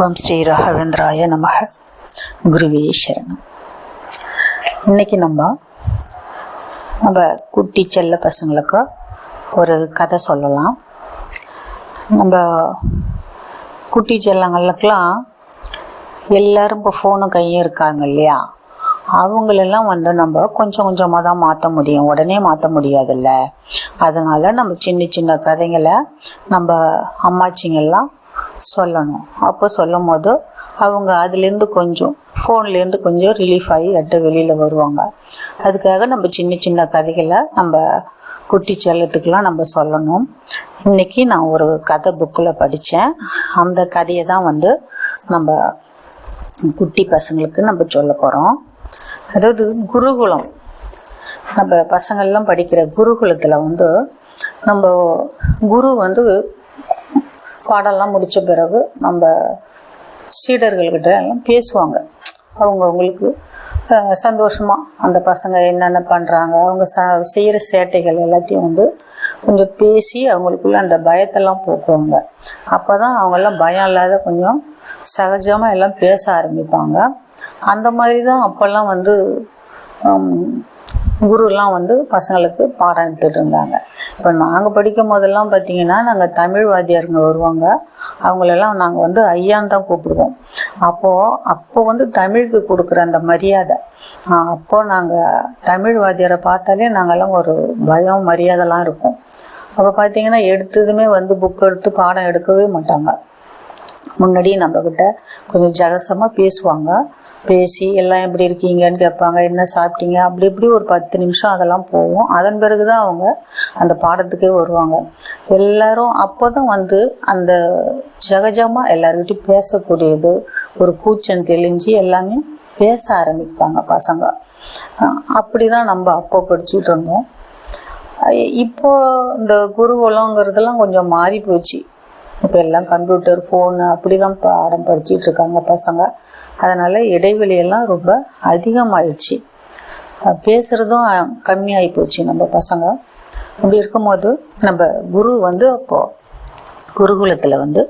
ஓம் ஸ்ரீ ராகவேந்திராய நமக. குருவே சரணம். இன்னைக்கு நம்ம நம்ம குட்டி செல்ல பசங்களுக்கு ஒரு கதை சொல்லலாம். நம்ம குட்டி செல்லங்களுக்கெல்லாம் எல்லாரும் இப்போ ஃபோனும் கையும் இருக்காங்க இல்லையா? அவங்களெல்லாம் வந்து நம்ம கொஞ்சம் கொஞ்சமாக தான் மாற்ற முடியும். உடனே மாற்ற முடியாதுல்ல. அதனால நம்ம சின்ன சின்ன கதைங்களை நம்ம அம்மாச்சிங்கெல்லாம் சொல்லணும். அப்போ சொல்லும் போது அவங்க அதுலேருந்து கொஞ்சம் ஃபோன்லேருந்து கொஞ்சம் ரிலீஃப் ஆகி அட்டு வெளியில் வருவாங்க. அதுக்காக நம்ம சின்ன சின்ன கதைகளை நம்ம குட்டி செல்லத்துக்கெலாம் நம்ம சொல்லணும். இன்னைக்கு நான் ஒரு கதை புக்கில் படித்தேன். அந்த கதையை தான் வந்து நம்ம குட்டி பசங்களுக்கு நம்ம சொல்ல போகிறோம் அதாவது குருகுலம். நம்ம பசங்கள்லாம் படிக்கிற குருகுலத்தில் வந்து நம்ம குரு வந்து பாடம்லாம் முடித்த பிறகு நம்ம சீடர்கள்கிட்ட எல்லாம் பேசுவாங்க. அவங்க அவங்களுக்கு சந்தோஷமா அந்த பசங்க என்னென்ன பண்ணுறாங்க அவங்க ச செய்கிற சேட்டைகள் எல்லாத்தையும் வந்து கொஞ்சம் பேசி அவங்களுக்குள்ள அந்த பயத்தெல்லாம் போக்குவாங்க. அப்போ தான் அவங்கெல்லாம் பயம் இல்லாத கொஞ்சம் சகஜமாக எல்லாம் பேச ஆரம்பிப்பாங்க. அந்த மாதிரி தான் அப்போல்லாம் வந்து குருலாம் வந்து பசங்களுக்கு பாடம் எடுத்துகிட்டு இருந்தாங்க. இப்போ நாங்கள் படிக்கும் போதெல்லாம் பார்த்தீங்கன்னா நாங்கள் தமிழ் வாத்தியாருங்க வருவாங்க. அவங்களெல்லாம் நாங்கள் வந்து ஐயான்னு தான் கூப்பிடுவோம். அப்போது அப்போ வந்து தமிழுக்கு கொடுக்குற அந்த மரியாதை. அப்போது அப்போ நாங்கள் தமிழ் வாத்தியாரை பார்த்தாலே நாங்கள்லாம் ஒரு பயம் மரியாதைலாம் இருக்கும். அப்போ பார்த்தீங்கன்னா எடுத்ததுமே வந்து புக் எடுத்து பாடம் எடுக்கவே மாட்டாங்க. முன்னாடி நம்மக்கிட்ட கொஞ்சம் ஜகசமாக பேசுவாங்க. பேசி எல்லாம் எப்படி இருக்கீங்கன்னு கேட்பாங்க என்ன சாப்பிட்டீங்க? அப்படி இப்படி ஒரு பத்து நிமிஷம் அதெல்லாம் போகும். அதன் பிறகு தான் அவங்க அந்த பாடத்துக்கே வருவாங்க. எல்லாரும் அப்போ தான் வந்து அந்த ஜகஜமாக எல்லாருக்கிட்டையும் பேசக்கூடியது ஒரு கூச்சம் தெளிஞ்சு எல்லாமே பேச ஆரம்பிப்பாங்க பசங்க. அப்படி தான் நம்ம அப்போ படிச்சுட்டு இருந்தோம். இப்போ இந்த குருகுலங்கிறதெல்லாம் கொஞ்சம் மாறி போச்சு இப்போ எல்லாம் கம்ப்யூட்டர் ஃபோனு அப்படி தான் பாடம் படிச்சிட்டு இருக்காங்க பசங்க. அதனால் இடைவெளியெல்லாம் ரொம்ப அதிகமாகிடுச்சு பேசுகிறதும் கம்மியாகி போச்சு நம்ம பசங்க. அப்படி இருக்கும்போது நம்ம குரு வந்து அப்போது குருகுலத்தில் வந்து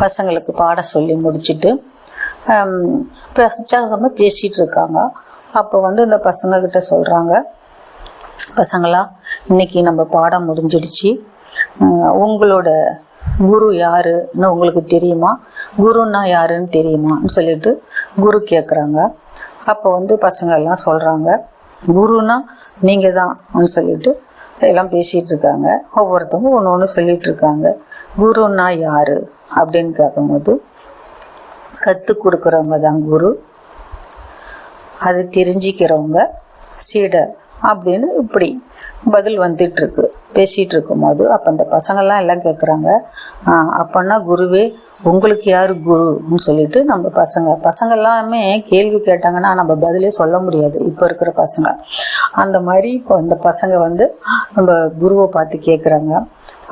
பசங்களுக்கு பாடம் சொல்லி முடிச்சுட்டு உற்சாகமாக பேசிகிட்டு இருக்காங்க. அப்போ வந்து இந்த பசங்கக்கிட்ட சொல்கிறாங்க பசங்களா இன்றைக்கி நம்ம பாடம் முடிஞ்சிடுச்சு. உங்களோட குரு யாருன்னு உங்களுக்கு தெரியுமா? குருன்னா யாருன்னு தெரியுமான்னு சொல்லிட்டு குரு கேட்குறாங்க அப்போ வந்து பசங்க எல்லாம் சொல்கிறாங்க குருன்னா நீங்கள் தான்னு சொல்லிட்டு எல்லாம் பேசிகிட்டு இருக்காங்க. ஒவ்வொருத்தவங்க ஒன்று ஒன்று சொல்லிகிட்டு இருக்காங்க. குருன்னா யாரு அப்படின்னு கேட்கும்போது கற்றுக் கொடுக்குறவங்க தான் குரு. அது தெரிஞ்சிக்கிறவங்க சீடர் அப்படின்னு இப்படி பதில் வந்துட்டுருக்கு பேசிகிட்டு இருக்கும்போது அப்போ அந்த பசங்கள்லாம் எல்லாம் கேட்குறாங்க அப்போன்னா குருவே உங்களுக்கு யார் குருன்னு சொல்லிட்டு நம்ம பசங்க பசங்க எல்லாமே கேள்வி கேட்டாங்கன்னா நம்ம பதிலே சொல்ல முடியாது இப்போ இருக்கிற பசங்க. அந்த மாதிரி இப்போ இந்த பசங்க வந்து நம்ம குருவை பார்த்து கேட்குறாங்க.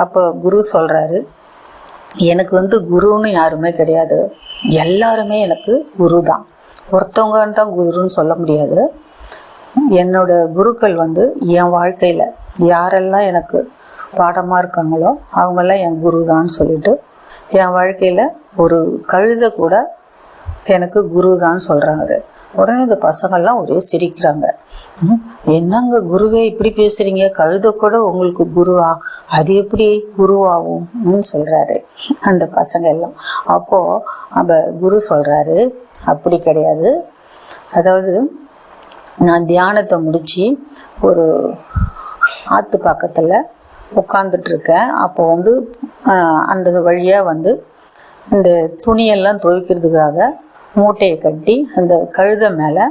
அப்போ குரு சொல்கிறாரு எனக்கு வந்து குருன்னு யாருமே கிடையாது. எல்லாருமே எனக்கு குரு தான் ஒருத்தவங்கன்னு தான் குருன்னு சொல்ல முடியாது. என்னோட குருக்கள் வந்து என் வாழ்க்கையில் யாரெல்லாம் எனக்கு பாடமாக இருக்காங்களோ அவங்கெல்லாம் என் குரு தான் சொல்லிட்டு என் வாழ்க்கையில் ஒரு கழுதை கூட எனக்கு குரு தான் சொல்கிறாங்க உடனே இந்த பசங்கள்லாம் ஒரே சிரிக்கிறாங்க. என்னங்க குருவே இப்படி பேசுறீங்க? கழுதை கூட உங்களுக்கு குருவா? அது எப்படி குருவாகும்னு சொல்கிறாரு அந்த பசங்க எல்லாம். அப்போது அந்த குரு சொல்கிறாரு அப்படி கிடையாது. அதாவது நான் தியானத்தை முடித்து ஒரு ஆற்று பக்கத்தில் உட்காந்துட்ருக்கேன் அப்போ வந்து அந்த வழியாக வந்து இந்த துணியெல்லாம் துவைக்கிறதுக்காக மூட்டையை கட்டி அந்த கழுதை மேலே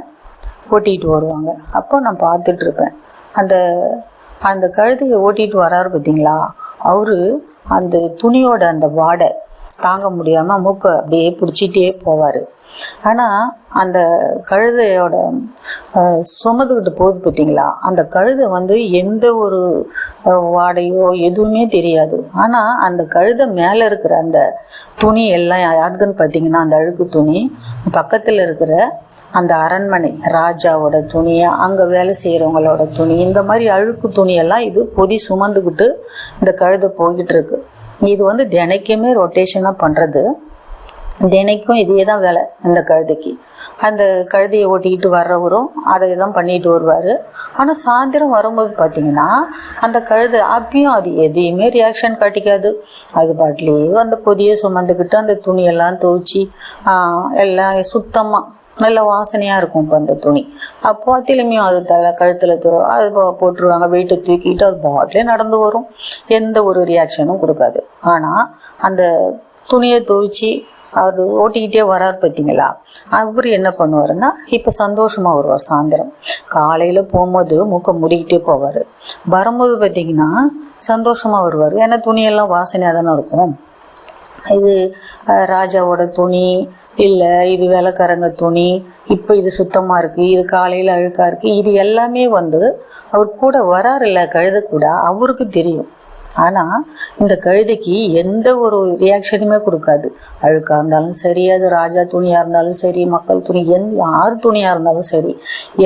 ஓட்டிகிட்டு வருவாங்க. அப்போ நான் பார்த்துட்டு இருப்பேன் அந்த அந்த கழுதையை ஓட்டிகிட்டு வராரு பார்த்தீங்களா அவரு அந்த துணியோட அந்த வாடை தாங்க முடியாமல் மூக்கை அப்படியே பிடிச்சிட்டே போவார். ஆனால் அந்த கழுதையோட சுமந்துக்கிட்டு போகுது பார்த்தீங்களா அந்த கழுதை வந்து எந்த ஒரு வாடையோ எதுவுமே தெரியாது. ஆனால் அந்த கழுதை மேலே இருக்கிற அந்த துணி எல்லாம் யாருக்குன்னு பார்த்தீங்கன்னா அந்த அழுக்கு துணி பக்கத்தில் இருக்கிற அந்த அரண்மனை ராஜாவோட துணி அங்கே வேலை செய்கிறவங்களோட துணி இந்த மாதிரி அழுக்கு துணியெல்லாம் இது பொதி சுமந்துக்கிட்டு இந்த கழுதை போய்கிட்டு இருக்கு. இது வந்து தினைக்குமே ரொட்டேஷனாக பண்ணுறது தினைக்கும் இதே தான் வேலை இந்த கழுதைக்கு. அந்த கழுதையை ஓட்டிக்கிட்டு வர்றவரும் அதை தான் பண்ணிட்டு வருவார். ஆனால் சாயந்தரம் வரும்போது பார்த்தீங்கன்னா அந்த கழுதை அப்பயும் அது எதையுமே ரியாக்ஷன் காட்டிக்காது. அது பாட்டிலேயே அந்த பொதியை சுமந்துக்கிட்டு அந்த துணியெல்லாம் துவைச்சி எல்லாம் சுத்தமாக நல்ல வாசனையாக இருக்கும் இப்போ அந்த துணி. அப்போ திரும்பியும் அது தலை கழுத்தில் தூ அது போட்டுருவாங்க. வெயிட்டை தூக்கிட்டு அது பாட்டிலே நடந்து வரும். எந்த ஒரு ரியாக்ஷனும் கொடுக்காது. ஆனால் அந்த துணியை துவைச்சி அது ஓட்டிக்கிட்டே வரார் பார்த்தீங்களா அவர் என்ன பண்ணுவாருன்னா இப்போ சந்தோஷமாக வருவார் சாயந்தரம். காலையில் போகும்போது மூக்கை முடிக்கிட்டே போவார். வரும்போது பார்த்தீங்கன்னா சந்தோஷமாக வருவார். ஏன்னா துணியெல்லாம் வாசனையாக தானே இருக்கும். இது ராஜாவோட துணி இல்லை இது வேலைக்காரங்க துணி இப்போ இது சுத்தமாக இருக்குது இது காலையில் அழுக்காக இருக்குது இது எல்லாமே வந்து அவர் கூட வராருல்ல கழுத கூட அவருக்கு தெரியும். ஆனால் இந்த கழுதைக்கு எந்த ஒரு ரியாக்ஷனுமே கொடுக்காது. அழுக்காக இருந்தாலும் சரி அது ராஜா துணியாக இருந்தாலும் சரி மக்கள் துணி எந் யார் துணியாக இருந்தாலும் சரி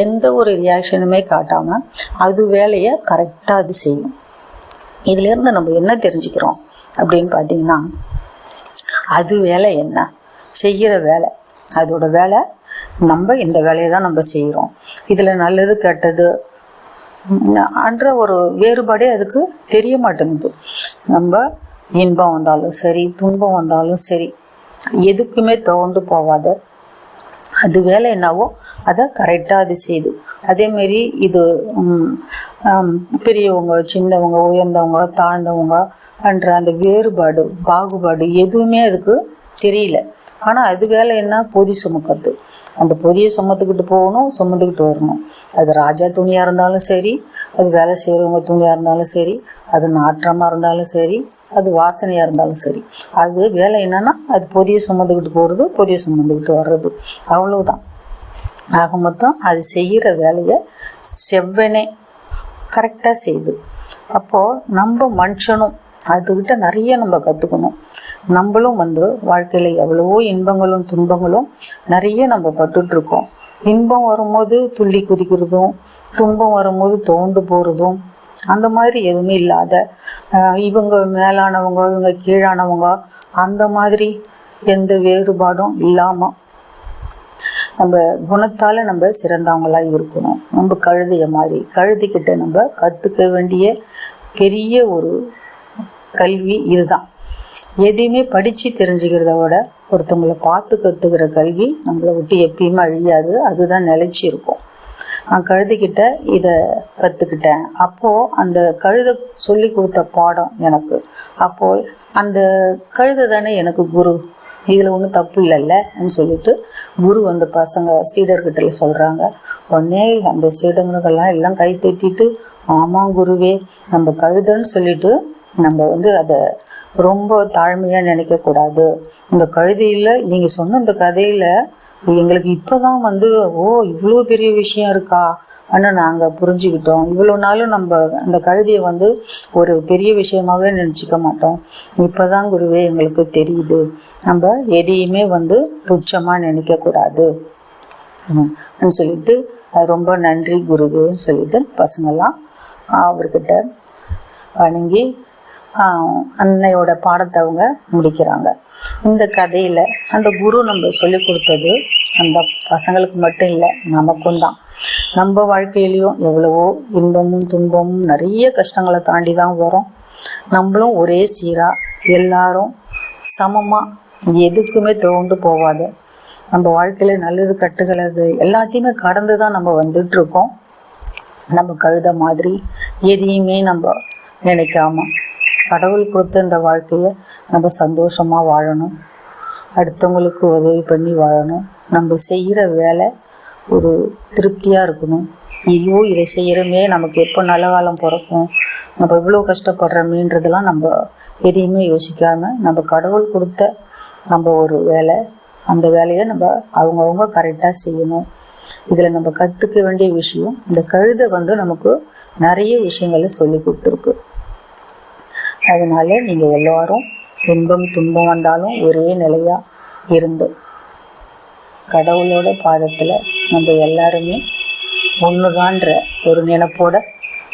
எந்த ஒரு ரியாக்ஷனுமே காட்டாமல் அது வேலையை கரெக்டாக அது செய்யும். இதுலேருந்து நம்ம என்ன தெரிஞ்சுக்கிறோம் அப்படின்னு பார்த்தீங்கன்னா அது வேலை என்ன? செய்கிற வேலை. அதோட வேலை நம்ம இந்த வேலையை தான் நம்ம செய்கிறோம் இதில் நல்லது கெட்டது அன்ற ஒரு வேறுபாடே அதுக்கு தெரிய மாட்டேங்குது. நம்ம இன்பம் வந்தாலும் சரி துன்பம் வந்தாலும் சரி எதுக்குமே தோண்டு போகாத அது வேலை என்னவோ அதை கரெக்டாக அது செய்யுது அதேமாரி இது பெரியவங்க சின்னவங்க உயர்ந்தவங்க தாழ்ந்தவங்க என்ற அந்த வேறுபாடு பாகுபாடு எதுவுமே அதுக்கு தெரியல. ஆனால் அது வேலை என்ன பொதி சுமக்கிறது. அந்த பொதியை சுமத்துக்கிட்டு போகணும் சுமந்துக்கிட்டு வரணும். அது ராஜா துணியாக இருந்தாலும் சரி அது வேலை செய்கிறவங்க துணியாக இருந்தாலும் சரி அது நாற்றமாக இருந்தாலும் சரி அது வாசனையாக இருந்தாலும் சரி. அது வேலை என்னன்னா அது பொதியை சுமந்துக்கிட்டு போகிறது பொதியை சுமந்துக்கிட்டு வர்றது. அவ்வளவுதான். ஆக மொத்தம் அது செய்கிற வேலையை செவ்வனே கரெக்டாக செய்யுது அப்போது நம்ம மனுஷனும் அதுக்கிட்ட நிறைய நம்ம கற்றுக்கணும் நம்மளும் வந்து வாழ்க்கையில் எவ்வளவோ இன்பங்களும் துன்பங்களும் நிறைய நம்ம பட்டுட்ருக்கோம் இன்பம் வரும்போது துள்ளி குதிக்கிறதும் துன்பம் வரும்போது தோண்டு போகிறதும் அந்த மாதிரி எதுவுமே இல்லாத இவங்க மேலானவங்க இவங்க கீழானவங்க அந்த மாதிரி எந்த வேறுபாடும் இல்லாமல் நம்ம குணத்தால் நம்ம சிறந்தவங்களா இருக்கணும். நம்ம கழுதைய மாதிரி கழுதிக்கிட்ட நம்ம கற்றுக்க வேண்டிய பெரிய ஒரு கல்வி இதுதான். எதையுமே படித்து தெரிஞ்சுக்கிறத விட ஒருத்தவங்களை பார்த்து கற்றுக்கிற கல்வி நம்மளை விட்டு எப்பயுமே அழியாது. அதுதான் நிலைச்சி இருக்கும். நான் கழுதுகிட்ட இதை கற்றுக்கிட்டேன் அப்போது அந்த கழுதை சொல்லி கொடுத்த பாடம் எனக்கு. அப்போது அந்த கழுதை தானே எனக்கு குரு. இதில் ஒன்றும் தப்பு இல்லைல்லன்னு சொல்லிட்டு குரு அந்த பசங்க சீடர்கிட்ட சொல்கிறாங்க உடனே அந்த சீடங்களுக்கெல்லாம் எல்லாம் கை தட்டிட்டு ஆமாம் குருவே நம்ம கழுதன்னு சொல்லிட்டு நம்ம வந்து அதை ரொம்ப தாழ்மையாக நினைக்கக்கூடாது இந்த கழுதையில் நீங்கள் சொன்ன இந்த கதையில் எங்களுக்கு இப்போதான் வந்து ஓ இவ்வளோ பெரிய விஷயம் இருக்கா? ஆனால் நாங்கள் புரிஞ்சுக்கிட்டோம். இவ்வளோ நாளும் நம்ம அந்த கழுதியை வந்து ஒரு பெரிய விஷயமாகவே நினச்சிக்க மாட்டோம். இப்போ தான் குருவே எங்களுக்கு தெரியுது. நம்ம எதையுமே வந்து துச்சமாக நினைக்கக்கூடாது ம், சொல்லிட்டு ரொம்ப நன்றி குருவேன்னு சொல்லிட்டு பசங்கள்லாம் அவர்கிட்ட வணங்கி அன்னையோட பாடத்தை அவங்க முடிக்கிறாங்க. இந்த கதையில் அந்த குரு நம்ம சொல்லி கொடுத்தது அந்த பசங்களுக்கு மட்டும் இல்லை நமக்கும் தான். நம்ம வாழ்க்கையிலையும் எவ்வளவோ இன்பமும் துன்பமும் நிறைய கஷ்டங்களை தாண்டி தான் வரும். நம்மளும் ஒரே சீராக எல்லாரும் சமமாக எதுக்குமே தோண்டு போகாது நம்ம வாழ்க்கையில் நல்லது கட்டுகிறது எல்லாத்தையுமே கடந்து தான் நம்ம வந்துட்டு இருக்கோம். நம்ம கழுத மாதிரி எதையுமே நம்ம நினைக்காம கடவுள் கொடுத்த இந்த வாழ்க்கையை நம்ம சந்தோஷமாக வாழணும். அடுத்தவங்களுக்கு உதவி பண்ணி வாழணும். நம்ம செய்கிற வேலை ஒரு திருப்தியாக இருக்கணும். ஐயோ இதை செய்கிறோமே நமக்கு எப்போ நல்ல காலம் பிறக்கும் நம்ம இவ்வளோ கஷ்டப்படுறோமேன்றதெல்லாம் நம்ம எதையுமே யோசிக்காமல் நம்ம கடவுள் கொடுத்த நம்ம ஒரு வேலை அந்த வேலையை நம்ம அவங்கவுங்க கரெக்டாக செய்யணும். இதில் நம்ம கற்றுக்க வேண்டிய விஷயம் இந்த கழுதை வந்து நமக்கு நிறைய விஷயங்களை சொல்லி கொடுத்துருக்கு. அதனால நீங்கள் எல்லோரும் இன்பம் துன்பம் வந்தாலும் ஒரே நிலையாக இருந்து கடவுளோட பாதத்தில் நம்ம எல்லாருமே ஒன்றுதான்ற ஒரு நினைப்போட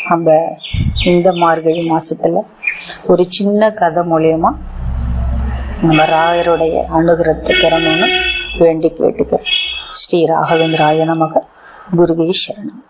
நம்ம இந்த மார்கழி மாதத்தில் ஒரு சின்ன கதை மூலயமா நம்ம ராயருடைய அனுகிரத்தை பெறணும்னு வேண்டி கேட்டுக்கிறேன். ஸ்ரீ ராகவேந்திராய நமக. குருவே சரணம்.